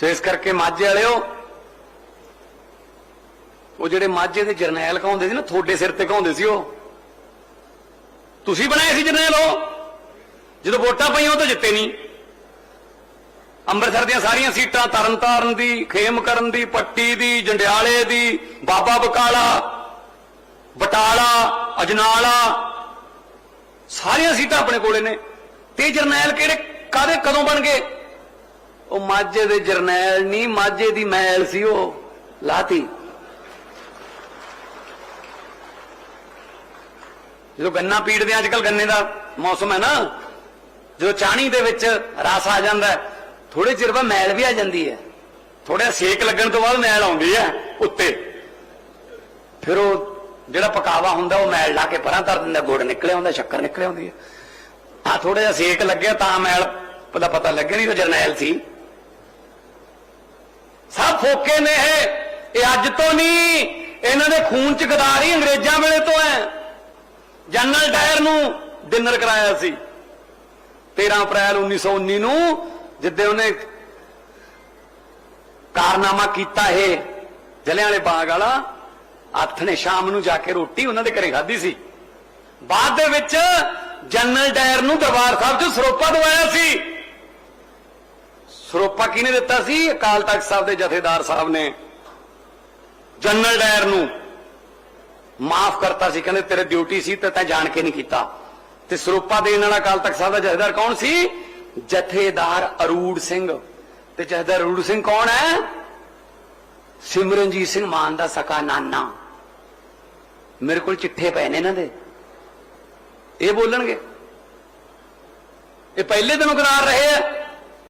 ਸੋ ਇਸ ਕਰਕੇ ਮਾਝੇ ਵਾਲਿਓ, ਉਹ ਜਿਹੜੇ ਮਾਝੇ ਦੇ ਜਰਨੈਲ ਕਹਾਉਂਦੇ ਸੀ ਨਾ, ਤੁਹਾਡੇ ਸਿਰ ਤੇ ਕਹਾਉਂਦੇ ਸੀ ਉਹ। ਤੁਸੀਂ ਬਣਾਏ ਸੀ ਜਰਨੈਲ ਉਹ। ਜਦੋਂ ਵੋਟਾਂ ਪਈਆਂ, ਉਹ ਤਾਂ ਜਿੱਤੇ ਨਹੀਂ। ਅੰਮ੍ਰਿਤਸਰ ਦੀਆਂ ਸਾਰੀਆਂ ਸੀਟਾਂ, ਤਰਨਤਾਰਨ ਦੀ ਖੇਮ ਕਰਨ ਦੀ, ਪੱਟੀ ਦੀ, ਜੰਡਿਆਲੇ ਦੀ, ਬਾਬਾ ਬਕਾਲਾ, ਬਟਾਲਾ, ਅਜਨਾਲਾ, ਸਾਰੀਆਂ ਸੀਟਾਂ ਆਪਣੇ ਕੋਲੇ ਨੇ। ਤੇ ਜਰਨੈਲ ਕਿਹੜੇ ਕਾਦੇ ਕਦੋਂ ਬਣ ਗਏ? ਉਹ ਮਾਝੇ ਦੇ ਜਰਨੈਲ ਨਹੀਂ ਮਾਝੇ ਦੀ ਮੈਲ ਸੀ ਉਹ। ਲਾਤੀ। ਜਦੋਂ ਗੰਨਾ ਪੀੜਦੇ ਆ ਅੱਜਕੱਲ ਗੰਨੇ ਦਾ ਮੌਸਮ ਹੈ ਨਾ, ਜਦੋਂ ਚਾਣੀ ਦੇ ਵਿੱਚ ਰਸ ਆ ਜਾਂਦਾ ਥੋੜੇ ਚਿਰ ਬਾਅਦ ਮੈਲ ਵੀ ਆ ਜਾਂਦੀ ਹੈ। ਥੋੜਾ ਸੇਕ ਲੱਗਣ ਤੋਂ ਬਾਅਦ ਮੈਲ ਆਉਂਦੀ ਹੈ ਉੱਤੇ। ਫਿਰ ਉਹ ਜਿਹੜਾ ਪਕਾਵਾ ਹੁੰਦਾ, ਉਹ ਮੈਲ ਲਾ ਕੇ ਪਰਾਂ ਧਰ ਦਿੰਦਾ, ਗੁੜ ਨਿਕਲਿਆ ਹੁੰਦਾ ਸ਼ੱਕਰ ਨਿਕਲਿਆ ਹੁੰਦੀ ਹੈ। ਆ ਥੋੜਾ ਜਿਹਾ ਸੇਕ ਲੱਗਿਆ ਤਾਂ ਮੈਲ ਦਾ ਪਤਾ ਲੱਗਿਆ ਨਹੀਂ ਉਹ ਜਰਨੈਲ ਸੀ। ਸਭ ਫੋਕੇ ਨੇ ਇਹ। ਇਹ ਅੱਜ ਤੋਂ ਨਹੀਂ ਇਹਨਾਂ ਦੇ ਖੂਨ ਚ ਗਦਾਰੀ ਅੰਗਰੇਜ਼ਾਂ ਵੇਲੇ ਤੋਂ ਹੈ ਜਨਰਲ ਡਾਇਰ ਨੂੰ ਡਿਨਰ ਕਰਾਇਆ ਸੀ। 13 ਅਪ੍ਰੈਲ 1919 ਨੂੰ, ਜਿੱਦੇ ਉਹਨੇ ਕਾਰਨਾਮਾ ਕੀਤਾ ਇਹ ਜਲਿਆਂ ਵਾਲੇ ਬਾਗ ਵਾਲਾ। ਹੱਥ ਨੇ ਸ਼ਾਮ ਨੂੰ ਜਾ ਕੇ ਰੋਟੀ ਉਹਨਾਂ ਦੇ ਘਰੇ ਖਾਧੀ ਸੀ। ਬਾਅਦ ਦੇ ਵਿੱਚ ਜਨਰਲ ਡਾਇਰ ਨੂੰ ਦਰਬਾਰ ਸਾਹਿਬ 'ਚ ਸਰੋਪਾ ਦਵਾਇਆ ਸੀ। ਸਰੋਪਾ ਕਿਹਨੇ ਦਿੱਤਾ ਸੀ? ਅਕਾਲ ਤਖਤ ਸਾਹਿਬ ਦੇ ਜਥੇਦਾਰ ਸਾਹਿਬ ਨੇ। ਜਨਰਲ ਡਾਇਰ ਨੂੰ ਮਾਫ ਕਰਤਾ ਸੀ। ਕਹਿੰਦੇ, ਤੇਰੇ ਡਿਊਟੀ ਸੀ ਤੇ ਤੈਂ ਜਾਣ ਕੇ ਨਹੀਂ ਕੀਤਾ। ਤੇ ਸਰੋਪਾ ਦੇਣ ਵਾਲਾ ਅਕਾਲ ਤਖਤ ਸਾਹਿਬ ਦਾ ਜਥੇਦਾਰ ਕੌਣ ਸੀ? ਜਥੇਦਾਰ ਅਰੂੜ ਸਿੰਘ। ਤੇ ਜਥੇਦਾਰ ਅਰੂੜ ਸਿੰਘ ਕੌਣ ਹੈ? ਸਿਮਰਨਜੀਤ ਸਿੰਘ ਮਾਨ ਦਾ ਸਕਾ ਨਾਨਾ। ਮੇਰੇ ਕੋਲ ਚਿੱਠੇ ਪਏ ਨੇ ਇਹਨਾਂ ਦੇ। ਇਹ ਬੋਲਣਗੇ। ਇਹ ਪਹਿਲੇ ਦਿਨੋਂ ਕਰਾਰ ਰਹੇ ਆ।